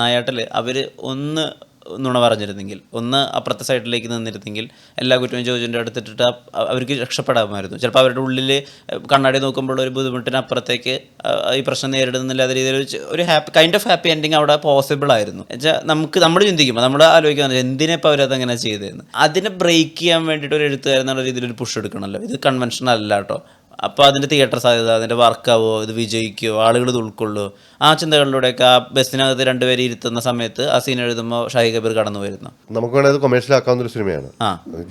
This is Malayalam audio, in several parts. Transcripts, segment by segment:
നായാട്ടിൽ അവർ ഒന്ന് നുണ പറഞ്ഞിരുന്നെങ്കിൽ ഒന്ന് അപ്പുറത്തെ സൈഡിലേക്ക് നിന്നിരുന്നെങ്കിൽ എല്ലാ കുറ്റവും ജോജിന്റെ അടുത്തിട്ടിട്ട് അവർക്ക് രക്ഷപ്പെടാമായിരുന്നു. ചിലപ്പോൾ അവരുടെ ഉള്ളിൽ കണ്ണാടി നോക്കുമ്പോൾ ഒരു ബുദ്ധിമുട്ടിനപ്പുറത്തേക്ക് അപ്പുറത്തേക്ക് ഈ പ്രശ്നം നേരിടുന്നില്ലാത്ത രീതിയിൽ ഒരു happy kind of happy ending അവിടെ പോസിബിൾ ആയിരുന്നു. വെച്ചാൽ നമുക്ക് നമ്മൾ ചിന്തിക്കുമ്പോൾ നമ്മൾ ആലോചിക്കുന്നത് എന്തിനാ ഇപ്പോൾ അവരത് അങ്ങനെ ചെയ്തതെന്ന് അതിനെ ബ്രേക്ക് ചെയ്യാൻ വേണ്ടിയിട്ട് ഒരു എഴുത്തുകാരെന്നുള്ള രീതിയിൽ ഒരു പുഷ് എടുക്കണമല്ലോ. ഇത് കൺവെൻഷൻ അല്ല കേട്ടോ. അപ്പോൾ അതിന്റെ തിയേറ്റർ സാധ്യത അതിന്റെ വർക്കാവോ ഇത് വിജയിക്കുമോ ആളുകൾ ഇത് ഉൾക്കൊള്ളുമോ ആ ചിന്തകളിലൂടെയൊക്കെ ആ ബസ്സിനകത്ത് രണ്ടുപേരെ ഇരുത്തുന്ന സമയത്ത് ആ സീൻ എഴുതുമ്പോൾ ഷാഹി കബീർ കടന്നു വരുന്നു നമുക്ക് വേണമെങ്കിൽ കൊമേഴ്ഷ്യലാക്കാവുന്ന ഒരു സിനിമയാണ്.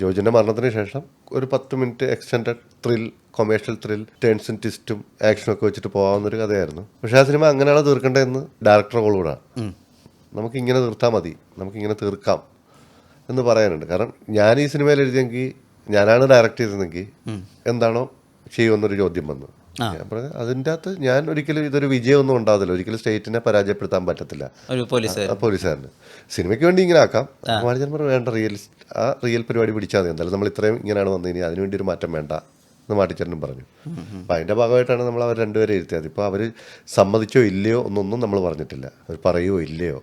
ജോജിന്റെ ജോജിന്റെ മരണത്തിന് ശേഷം ഒരു പത്ത് minute extend thrill commercial thrill ടേൺസും ട്വിസ്റ്റും ആക്ഷനും ഒക്കെ വെച്ചിട്ട് പോകാവുന്ന ഒരു കഥയായിരുന്നു. പക്ഷേ ആ സിനിമ അങ്ങനെയാണ് തീർക്കേണ്ടതെന്ന് ഡയറക്ടർ കൂടെ നമുക്ക് ഇങ്ങനെ തീർത്താൽ മതി. നമുക്ക് ഇങ്ങനെ തീർക്കാം എന്ന് പറയാനുണ്ട്. കാരണം ഞാൻ ഈ സിനിമയിൽ എഴുതിയെങ്കിൽ ഞാനാണ് ഡയറക്റ്റ് ചെയ്തതെങ്കിൽ എന്താണോ ചെയ്യുമെന്നൊരു ചോദ്യം വന്നു. ഞാൻ പറഞ്ഞു അതിന്റെ അകത്ത് ഞാൻ ഒരിക്കലും ഇതൊരു വിജയമൊന്നും ഉണ്ടാവില്ല ഒരിക്കലും സ്റ്റേറ്റിനെ പരാജയപ്പെടുത്താൻ പറ്റത്തില്ല. പോലീസുകാരന്. സിനിമയ്ക്ക് വേണ്ടി ഇങ്ങനെ ആക്കാം. മാനേജർ പറഞ്ഞു വേണ്ട റിയൽ ആ റിയൽ പരിപാടി പിടിച്ചാൽ മതി. എന്തായാലും നമ്മൾ ഇത്രയും ഇങ്ങനെയാണ് വന്നത്. ഇനി അതിനുവേണ്ടി ഒരു മാറ്റം വേണ്ട എന്ന് മാട്ടിച്ചേരനും പറഞ്ഞു. അപ്പം അതിന്റെ ഭാഗമായിട്ടാണ് നമ്മൾ അവർ രണ്ടുപേരെ ഇരുത്തിയത്. ഇപ്പോൾ അവർ സമ്മതിച്ചോ ഇല്ലയോ എന്നൊന്നും നമ്മൾ പറഞ്ഞിട്ടില്ല. അവർ പറയുമോ ഇല്ലയോ?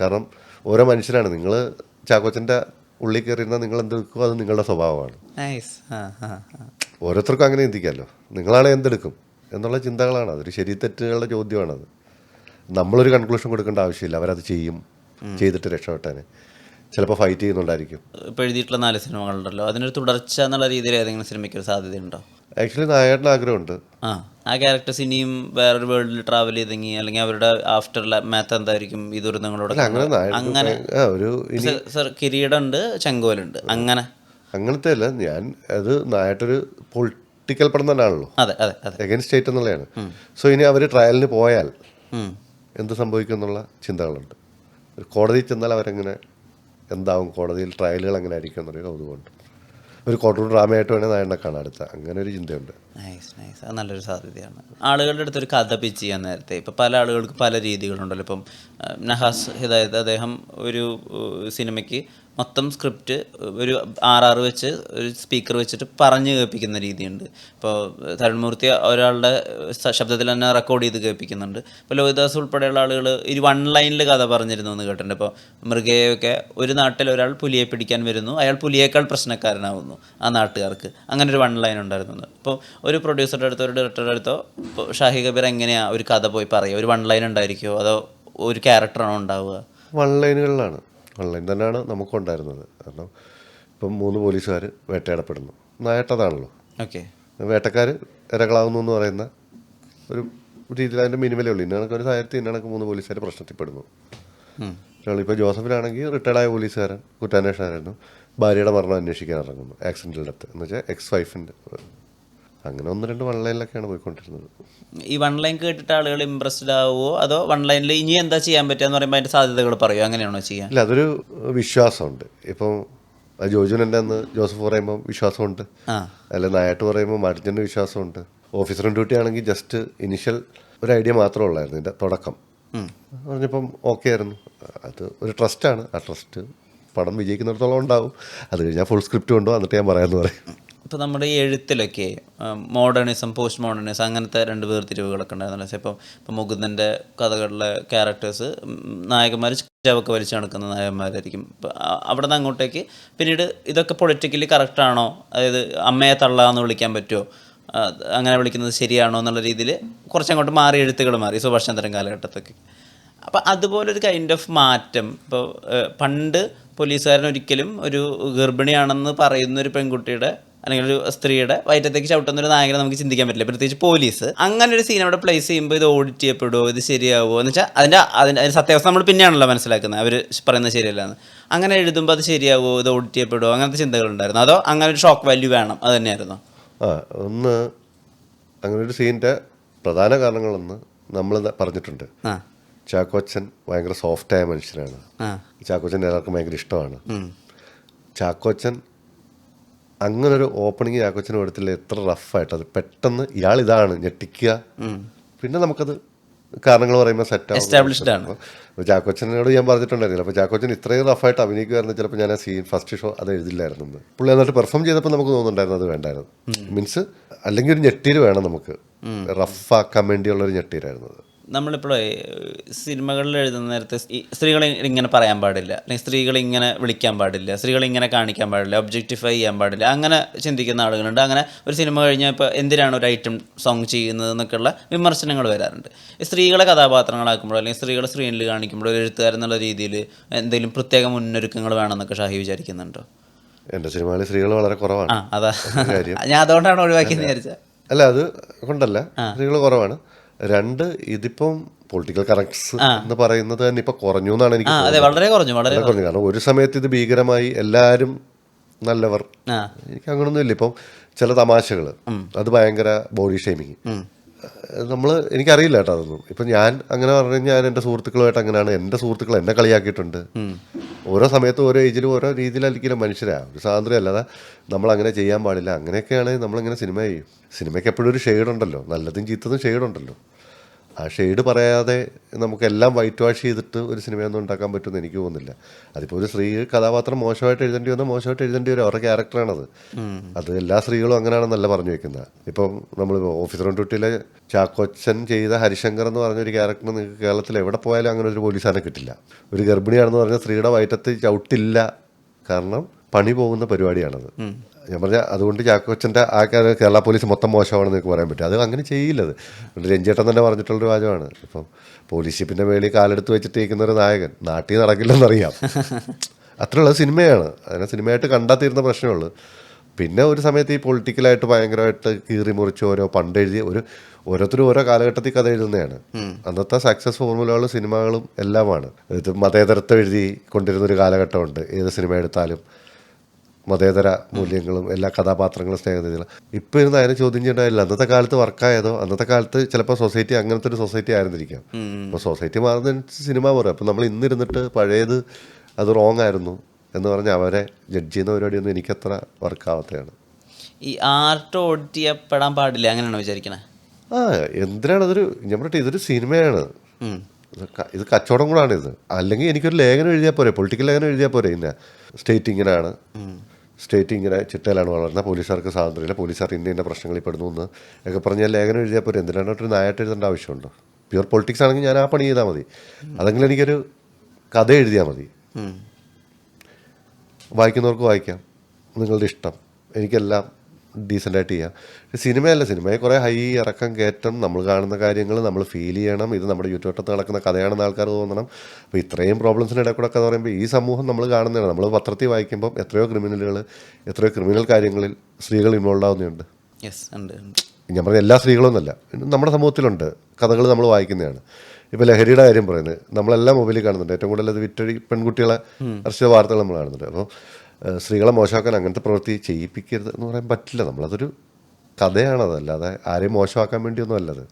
കാരണം ഓരോ മനുഷ്യരാണ്. നിങ്ങൾ ചാക്കോച്ചന്റെ ഉള്ളിൽ കയറിയിരുന്നാൽ നിങ്ങൾ എന്തെടുക്കുമോ അത് നിങ്ങളുടെ സ്വഭാവമാണ്. ഓരോരുത്തർക്കും അങ്ങനെ ചിന്തിക്കാമല്ലോ. നിങ്ങളാണ് എന്തെടുക്കും എന്നുള്ള ചിന്തകളാണ്. അതൊരു ശരി തെറ്റുകളുടെ ചോദ്യമാണത്. നമ്മളൊരു കൺക്ലൂഷൻ കൊടുക്കേണ്ട ആവശ്യമില്ല. അവരത് ചെയ്യും ചെയ്തിട്ട് രക്ഷപ്പെട്ടാന് ചിലപ്പോൾ ഫൈറ്റ് ചെയ്യുന്നുണ്ടായിരിക്കും. ഇപ്പോൾ എഴുതിയിട്ടുള്ള നാല് സിനിമകളുണ്ടല്ലോ. അതിനൊരു തുടർച്ച എന്നുള്ള രീതിയിൽ ഏതെങ്കിലും സിനിമയ്ക്ക് ഒരു സാധ്യതയുണ്ടോ? ആക്ച്വലി നായകട്ടിന് ആഗ്രഹമുണ്ട്. ആ ആ ക്യാരക്ടേഴ്സ് ഇനിയും വേറൊരു വേൾഡിൽ ട്രാവൽ ചെയ്തെങ്കിൽ അല്ലെങ്കിൽ അവരുടെ ആഫ്റ്റർ മാത്ത് എന്തായിരിക്കും? ഇതൊരു ദുരന്തങ്ങളോട് അങ്ങനെ ഒരു സർ കിരീടമുണ്ട് ചെങ്കോലുണ്ട് അങ്ങനെ. അങ്ങനത്തെ അല്ല ഞാൻ അത് നായിട്ടൊരു പൊളിറ്റിക്കൽ പടം തന്നെയാണല്ലോ. അതെ അതെ അതെ. എഗൈൻ സ്റ്റേറ്റ് എന്നുള്ളതാണ്. സോ ഇനി അവർ ട്രയലിന് പോയാൽ. എന്ത് സംഭവിക്കും എന്നുള്ള ചിന്തകളുണ്ട് കോടതിയിൽ ചെന്നാൽ അവരെങ്ങനെ എന്താവും? കോടതിയിൽ ട്രയലുകൾ എങ്ങനെ ആയിരിക്കും എന്നൊരു കൗതുകമുണ്ട്. ഒരു കോട്ടൂർ ഡ്രാമയായിട്ട് വേണേൽ നായണ്ണ കാണാൻ അടുത്ത. അങ്ങനെ ഒരു ചിന്തയുണ്ട്. നൈസ് നൈസ് അത് നല്ലൊരു സാധ്യതയാണ്. ആളുകളുടെ അടുത്തൊരു കഥ പിച്ച് ചെയ്യാൻ നേരത്തെ ഇപ്പം പല ആളുകൾക്ക് പല രീതികളുണ്ടല്ലോ. ഇപ്പം നഹാസ് ഹിദായത് അദ്ദേഹം ഒരു സിനിമയ്ക്ക് മൊത്തം സ്ക്രിപ്റ്റ് ഒരു ആറാറ് വെച്ച് ഒരു സ്പീക്കർ വെച്ചിട്ട് പറഞ്ഞു കേൾപ്പിക്കുന്ന രീതിയുണ്ട്. ഇപ്പോൾ തരുൺമൂർത്തി ഒരാളുടെ ശബ്ദത്തിൽ തന്നെ റെക്കോർഡ് ചെയ്ത് കേൾപ്പിക്കുന്നുണ്ട്. ഇപ്പോൾ ലോഹിദാസ് ഉൾപ്പെടെയുള്ള ആളുകൾ ഒരു വൺ ലൈനിൽ കഥ പറഞ്ഞിരുന്നു എന്ന് കേട്ടിട്ടുണ്ട്. ഇപ്പോൾ മൃഗയൊക്കെ ഒരു നാട്ടിൽ ഒരാൾ പുലിയെ പിടിക്കാൻ വരുന്നു. അയാൾ പുലിയേക്കാൾ പ്രശ്നക്കാരനാവുന്നു ആ നാട്ടുകാർക്ക്. അങ്ങനെ ഒരു വൺ ലൈൻ ഉണ്ടായിരുന്നു. ഇപ്പോൾ ഒരു പ്രൊഡ്യൂസറുടെ അടുത്തോ ഒരു ഡയറക്ടറുടെ അടുത്തോ ഇപ്പോൾ ഷാഹി കബീർ എങ്ങനെയാണ് ഒരു കഥ പോയി പറയുക? ഒരു വൺ ലൈൻ ഉണ്ടായിരിക്കുമോ അതോ ഒരു ക്യാരക്ടറാണോ ഉണ്ടാവുക? വൺ ലൈനുകളിലാണ് വൺ ലൈൻ തന്നെയാണ് നമുക്കുണ്ടായിരുന്നത് കാരണം ഇപ്പം മൂന്ന് പോലീസുകാർ വേട്ടയാടപ്പെടുന്നു. നായട്ടതാണല്ലോ ഓക്കെ വേട്ടക്കാർ ഇരകളാവുന്നു എന്ന് പറയുന്ന ഒരു രീതിയിൽ അതിന്റെ മിനിമലേ ഉള്ളൂ. ഇന്നണക്ക് ഒരു സാഹചര്യത്തിൽ ഇന്നണക്ക് മൂന്ന് പോലീസുകാർ പ്രശ്നത്തിൽപ്പെടുന്നു. ഇപ്പോൾ ജോസഫിലാണെങ്കിൽ റിട്ടയർഡായ പോലീസുകാരൻ കുറ്റാന്വേഷണമായിരുന്നു ഭാര്യയുടെ മരണം അന്വേഷിക്കാൻ ഇറങ്ങുന്നു. ആക്സിഡന്റിന്റെ അടുത്ത് എന്ന് വെച്ചാൽ എക്സ് വൈഫിന്റെ അങ്ങനെ ഒന്ന് രണ്ട് വൺ ലൈനിലൊക്കെയാണ് പോയിക്കൊണ്ടിരുന്നത്. ഈ വൺ ലൈൻ കേട്ടിട്ട് ആളുകൾ ഇമ്പ്രസ്ഡ് ആവുമോ അതോ വൺ ലൈനിൽ ഇനി എന്താ ചെയ്യാൻ പറ്റുക എന്ന് പറയുമ്പോൾ അതിന്റെ സാധ്യതകൾ പറയുമോ അങ്ങനെയാണോ ചെയ്യാൻ ഇല്ല അതൊരു വിശ്വാസമുണ്ട്. ഇപ്പം അത് ജോജുനന്റെ അന്ന് ജോസഫ് പറയുമ്പോൾ വിശ്വാസമുണ്ട്. അല്ല നായാട്ട് പറയുമ്പോൾ മാർജിന്റെ വിശ്വാസമുണ്ട്. ഓഫീസർ ഡ്യൂട്ടി ആണെങ്കിൽ ജസ്റ്റ് ഇനിഷ്യൽ ഒരു ഐഡിയ മാത്രമേ ഉള്ളായിരുന്നു ഇതിന്റെ തുടക്കം. പറഞ്ഞപ്പം ഓക്കെ ആയിരുന്നു. അത് ഒരു ട്രസ്റ്റാണ് ആ ട്രസ്റ്റ് പടം വിജയിക്കുന്നിടത്തോളം ഉണ്ടാവും. അത് കഴിഞ്ഞാൽ ഫുൾ സ്ക്രിപ്റ്റ് കൊണ്ടുപോകും എന്നിട്ട് ഞാൻ പറയാമെന്ന് പറയും. ഇപ്പോൾ നമ്മുടെ ഈ എഴുത്തിലൊക്കെ മോഡേണിസം പോസ്റ്റ് മോഡേണിസം അങ്ങനത്തെ രണ്ട് വേർതിരിവുകളൊക്കെ ഉണ്ടായിരുന്നു ഇപ്പം ഇപ്പം മുകുന്ദന്റെ കഥകളിലെ ക്യാരക്ടേഴ്സ് നായകന്മാർ ചവക്ക് വലിച്ചു നടക്കുന്ന നായകന്മാരായിരിക്കും. ഇപ്പം അവിടെ നിന്ന് അങ്ങോട്ടേക്ക് പിന്നീട് ഇതൊക്കെ പൊളിറ്റിക്കലി കറക്റ്റാണോ അതായത് അമ്മയെ തള്ളാന്ന് വിളിക്കാൻ പറ്റുമോ അങ്ങനെ വിളിക്കുന്നത് ശരിയാണോ എന്നുള്ള രീതിയിൽ കുറച്ചങ്ങോട്ട് മാറി എഴുത്തുകൾ മാറി സുഭാഷ് ചന്ദ്രൻ കാലഘട്ടത്തൊക്കെ. അപ്പം അതുപോലൊരു കൈൻഡ് ഓഫ് മാറ്റം. ഇപ്പോൾ പണ്ട് പോലീസുകാരൻ ഒരിക്കലും ഒരു ഗർഭിണിയാണെന്ന് പറയുന്ന ഒരു പെൺകുട്ടിയുടെ അല്ലെങ്കിൽ ഒരു സ്ത്രീയുടെ വയറ്റത്തേക്ക് ചവിട്ടുന്ന ഒരു നായകനെ നമുക്ക് ചിന്തിക്കാൻ പറ്റില്ല. പ്രത്യേകിച്ച് പോലീസ്. അങ്ങനെ ഒരു സീൻ അവിടെ പ്ലേസ് ചെയ്യുമ്പോൾ ഇത് ഓഡിറ്റ് ചെയ്യപ്പെടുമോ ഇത് ശരിയാവുമോ എന്ന് വെച്ചാൽ അതിന്റെ അതിന്റെ സത്യാവസ്ഥ നമ്മൾ പിന്നെയാണല്ലോ മനസ്സിലാക്കുന്നത്. അവർ പറയുന്നത് ശരിയല്ല എന്ന് അങ്ങനെ എഴുതുമ്പോൾ അത് ശരിയാവുമോ ഇത് ഓഡിറ്റ് ചെയ്യപ്പെടുമോ അങ്ങനത്തെ ചിന്തകളുണ്ടായിരുന്നു. അതോ അങ്ങനെ ഒരു ഷോക്ക് വാല്യൂ വേണം? അത് തന്നെയായിരുന്നു. ആ ഒന്ന് അങ്ങനെ ഒരു സീനിന്റെ പ്രധാന കാരണങ്ങളൊന്ന് നമ്മൾ പറഞ്ഞിട്ടുണ്ട്. ചാക്കോച്ചൻ ഭയങ്കര സോഫ്റ്റായ മനുഷ്യനാണ്. ചാക്കോച്ചൻ എല്ലാവർക്കും ഭയങ്കര ഇഷ്ടമാണ്. ഉം. ചാക്കോച്ചൻ അങ്ങനൊരു ഓപ്പണിങ് യാക്കോച്ചന് കൊടുത്തില്ല എത്ര റഫായിട്ട് അത് പെട്ടെന്ന് ഇയാൾ ഇതാണ് ഞെട്ടിക്കുക പിന്നെ നമുക്കത് കാരണങ്ങൾ പറയുമ്പോൾ എസ്റ്റാബ്ലിഷ്ഡ് ആണ്. ജാക്കോച്ചനോട് ചാക്കോച്ചനോട് ഞാൻ പറഞ്ഞിട്ടുണ്ടായിരുന്നില്ല. അപ്പോൾ ചാക്കോച്ചൻ ഇത്രയും റഫായിട്ട് അഭിനയിക്കുമായിരുന്നു ചിലപ്പോൾ ഞാൻ ആ സീൻ ഫസ്റ്റ് ഷോ അത് എഴുതില്ലായിരുന്നു പുള്ളി എന്നിട്ട് പെർഫോം ചെയ്തപ്പോൾ നമുക്ക് തോന്നുന്നുണ്ടായിരുന്നു അത് വേണ്ടായിരുന്നു. മീൻസ് അല്ലെങ്കിൽ ഒരു ഞെട്ടീര് വേണം നമുക്ക് റഫാക്കാൻ വേണ്ടിയുള്ള ഒരു ഞെട്ടീരായിരുന്നു അത്. നമ്മളിപ്പോഴേ സിനിമകളിൽ എഴുതുന്ന നേരത്തെ സ്ത്രീകൾ സ്ത്രീകളെ ഇങ്ങനെ പറയാൻ പാടില്ല. അല്ലെങ്കിൽ സ്ത്രീകളെ ഇങ്ങനെ വിളിക്കാൻ പാടില്ല. സ്ത്രീകളെ ഇങ്ങനെ കാണിക്കാൻ പാടില്ല. ഒബ്ജക്റ്റിഫൈ ചെയ്യാൻ പാടില്ല. അങ്ങനെ ചിന്തിക്കുന്ന ആളുകളുണ്ട്. അങ്ങനെ ഒരു സിനിമ കഴിഞ്ഞാൽ ഇപ്പോൾ എന്തിനാണ് ഒരു ഐറ്റം സോങ് ചെയ്യുന്നത് എന്നൊക്കെയുള്ള വിമർശനങ്ങൾ വരാറുണ്ട്. സ്ത്രീകളെ കഥാപാത്രങ്ങളാക്കുമ്പോഴോ അല്ലെങ്കിൽ സ്ത്രീകളെ സ്ക്രീനിൽ കാണിക്കുമ്പോഴോ ഒരു എഴുത്തുകാരൻ എന്നുള്ള രീതിയിൽ എന്തെങ്കിലും പ്രത്യേക മുന്നൊരുക്കങ്ങൾ വേണമെന്നൊക്കെ ഷാഹി വിചാരിക്കുന്നുണ്ടോ? എന്റെ സിനിമകളിൽ സ്ത്രീകൾ വളരെ കുറവാണ്. ആ അതാ. ഞാൻ അതുകൊണ്ടാണ് ഒഴിവാക്കിയെന്ന് വിചാരിച്ചത്. അല്ല അത് കൊണ്ടല്ല. സ്ത്രീകൾ കുറവാണ്. രണ്ട് ഇതിപ്പം പൊളിറ്റിക്കൽ കറക്ട്സ് എന്ന് പറയുന്നത് തന്നെ ഇപ്പൊ കുറഞ്ഞു എന്നാണ് എനിക്ക് അതെ വളരെ കുറഞ്ഞു വളരെ കുറഞ്ഞു. കാരണം ഒരു സമയത്ത് ഇത് ഭീകരമായി എല്ലാവരും നല്ലവർ. എനിക്ക് അങ്ങനൊന്നും ഇല്ല. ഇപ്പം ചില തമാശകൾ. അത് ഭയങ്കര ബോഡി ഷേമിങ് നമ്മൾ എനിക്കറിയില്ല കേട്ടോ അതൊന്നും. ഇപ്പം ഞാൻ അങ്ങനെ പറഞ്ഞു കഴിഞ്ഞാൽ ഞാൻ എന്റെ സുഹൃത്തുക്കളുമായിട്ട് അങ്ങനെയാണ്. എന്റെ സുഹൃത്തുക്കൾ എന്നെ കളിയാക്കിയിട്ടുണ്ട്. ഓരോ സമയത്തും ഓരോ ഏജിലും ഓരോ രീതിയിലായിരിക്കും മനുഷ്യരാ. ഒരു സ്വാതന്ത്ര്യം അല്ലാതെ നമ്മൾ അങ്ങനെ ചെയ്യാൻ പാടില്ല. അങ്ങനെയൊക്കെയാണ് നമ്മളിങ്ങനെ സിനിമ ചെയ്യും. സിനിമയ്ക്ക് എപ്പോഴും ഒരു ഷെയ്ഡ് ഉണ്ടല്ലോ. നല്ലതും ചീത്തതും ഷെയ്ഡ് ഉണ്ടല്ലോ. ആ ഷെയ്ഡ് പറയാതെ നമുക്കെല്ലാം വൈറ്റ് വാഷ് ചെയ്തിട്ട് ഒരു സിനിമയൊന്നും ഉണ്ടാക്കാൻ പറ്റുമെന്ന് എനിക്ക് തോന്നുന്നില്ല. അതിപ്പോൾ ഒരു സ്ത്രീ കഥാപാത്രം മോശമായിട്ട് എഴുതേണ്ടി വന്നാൽ മോശമായിട്ട് എഴുതേണ്ടി വരും. അവരുടെ ക്യാരക്ടറാണത്. അത് എല്ലാ സ്ത്രീകളും അങ്ങനെയാണെന്നല്ല പറഞ്ഞു വെക്കുന്നത് ഇപ്പം നമ്മൾ ഓഫീസർ ഓൺ ഡ്യൂട്ടിയിലെ ചാക്കോച്ചൻ ചെയ്ത ഹരിശങ്കർ എന്ന് പറഞ്ഞൊരു ക്യാരക്ടർ നിങ്ങൾക്ക് കേരളത്തിൽ എവിടെ പോയാലും അങ്ങനെ ഒരു പോലീസാനെ കിട്ടില്ല. ഒരു ഗർഭിണിയാണെന്ന് പറഞ്ഞാൽ സ്ത്രീയുടെ വയറ്റത്ത് ചവിട്ടില്ല. കാരണം പണി പോകുന്ന പരിപാടിയാണത്. ഞാൻ പറഞ്ഞ അതുകൊണ്ട് ചാക്കോച്ചന്റെ ആ കേരള പോലീസ് മൊത്തം മോശമാണെന്ന് നിങ്ങൾക്ക് പറയാൻ പറ്റും. അത് അങ്ങനെ ചെയ്യില്ലത് അത്. രഞ്ജേട്ടൻ തന്നെ പറഞ്ഞിട്ടുള്ളൊരു വാചകമാണ് ഇപ്പം പോലീസ് ഷിപ്പിന്റെ മേളിൽ കാലെടുത്ത് വെച്ചിട്ടിരിക്കുന്ന ഒരു നായകൻ നാട്ടിൽ നടക്കില്ലെന്നറിയാം. അത്രയുള്ള സിനിമയാണ്. അതിനെ സിനിമയായിട്ട് കണ്ടാത്തിരുന്ന പ്രശ്നമേ ഉള്ളൂ. പിന്നെ ഒരു സമയത്ത് ഈ പൊളിറ്റിക്കലായിട്ട് ഭയങ്കരമായിട്ട് കീറി മുറിച്ച് ഓരോ പണ്ട് എഴുതിയ ഒരു ഓരോരുത്തരും ഓരോ കാലഘട്ടത്തിൽ കഥ എഴുതുന്നതാണ്. അന്നത്തെ സക്സസ് ഫോർമുലകളും സിനിമകളും എല്ലാമാണ്. ഇത് മതേതരത്വം എഴുതി കൊണ്ടിരുന്ന ഒരു കാലഘട്ടമുണ്ട്. ഏത് സിനിമ എടുത്താലും. മതേതര മൂല്യങ്ങളും എല്ലാ കഥാപാത്രങ്ങളും സ്നേഹനിധികളും. ഇപ്പം ഇരുന്ന് അതിനെ ചോദ്യം ചെയ്യണ്ടായില്ല അന്നത്തെ കാലത്ത് വർക്കായതോ അന്നത്തെ കാലത്ത് ചിലപ്പോൾ സൊസൈറ്റി അങ്ങനത്തെ ഒരു സൊസൈറ്റി ആയിരുന്നിരിക്കാം. അപ്പോൾ സൊസൈറ്റി മാറുന്നതിനനുസരിച്ച് സിനിമ പറയാം അപ്പം നമ്മൾ ഇന്നിരുന്നിട്ട് പഴയത് അത് റോങ് ആയിരുന്നു എന്ന് പറഞ്ഞ് അവരെ ജഡ്ജ് ചെയ്യുന്ന പരിപാടിയൊന്നും എനിക്കത്ര വർക്കാവാത്തതാണ് ഈ ആർട്ട് ഓഡിറ്റ് ചെയ്യപ്പെടാൻ പാടില്ല? അങ്ങനെയാണോ വിചാരിക്കണേ? ആ എന്തിനാണ് അതൊരു ഞാൻ പറഞ്ഞിട്ട് ഇതൊരു സിനിമയാണ് ഇത് കച്ചവടം കൂടാണ് ഇത്. അല്ലെങ്കിൽ എനിക്കൊരു ലേഖനം എഴുതിയാൽ പോരെ പൊളിറ്റിക്കൽ ലേഖനം എഴുതിയാൽ പോരെ ഇന്ന. സ്റ്റേറ്റ് ഇങ്ങനെയാണ് സ്റ്റേറ്റ് ഇങ്ങനെ ചിട്ടയിലാണ് വളർന്നത്. പോലീസുകാർക്ക് സ്വാതന്ത്ര്യമില്ല. പോലീസുകാർ ഇന്ന ഇന്ന പ്രശ്നങ്ങളിൽ പെടുന്നു എന്ന് ഒക്കെ പറഞ്ഞാൽ ലേഖനം എഴുതിയാൽ പോരെ. എന്തിനാണ് ഒരു നായായിട്ട് എഴുതേണ്ട ആവശ്യമുണ്ടോ? പ്യുവർ പൊളിറ്റിക്സ് ആണെങ്കിൽ ഞാൻ ആ പണി ചെയ്താൽ മതി. അതെങ്കിലും എനിക്കൊരു കഥ എഴുതിയാൽ മതി. വായിക്കുന്നവർക്ക് വായിക്കാം. നിങ്ങളുടെ ഇഷ്ടം. എനിക്കെല്ലാം ഡീസന്റായിട്ട് ചെയ്യുക സിനിമയല്ല സിനിമയെ കുറേ ഹൈ ഇറക്കം കയറ്റം നമ്മൾ കാണുന്ന കാര്യങ്ങൾ നമ്മൾ ഫീൽ ചെയ്യണം. ഇത് നമ്മുടെ ചുറ്റുവട്ടത്ത് നടക്കുന്ന കഥയാണെന്ന് ആൾക്കാർ തോന്നണം. അപ്പോൾ ഇത്രയും പ്രോബ്ലംസിന്റെ ഇടയിൽ കൂടെ ഒക്കെ പറയുമ്പോൾ ഈ സമൂഹം നമ്മൾ കാണുന്നതാണ്. നമ്മൾ പത്രത്തിൽ വായിക്കുമ്പോൾ എത്രയോ ക്രിമിനലുകൾ എത്രയോ ക്രിമിനൽ കാര്യങ്ങളിൽ സ്ത്രീകൾ ഇൻവോൾവ് ആവുന്നുണ്ട്. യെസ് ഉണ്ട്. ഞാൻ പറഞ്ഞ എല്ലാ സ്ത്രീകളൊന്നുമല്ല നമ്മുടെ സമൂഹത്തിലുണ്ട്. കഥകൾ നമ്മൾ വായിക്കുന്നതാണ്. ഇപ്പോൾ ലഹരിയുടെ കാര്യം പറയുന്നത്. നമ്മളെല്ലാം മൊബൈലിൽ കാണുന്നുണ്ട്. ഏറ്റവും കൂടുതൽ അത് വിറ്റഴി പെൺകുട്ടികളെ അർച്ചിത വാർത്തകൾ നമ്മൾ കാണുന്നുണ്ട്. അപ്പോൾ സ്ത്രീകളെ മോശമാക്കാൻ അങ്ങനത്തെ പ്രവൃത്തി ചെയ്യിപ്പിക്കരുത് എന്ന് പറയാൻ പറ്റില്ല. നമ്മളതൊരു കഥയാണത് അല്ലാതെ ആരെയും മോശമാക്കാൻ വേണ്ടിയൊന്നും അല്ലത്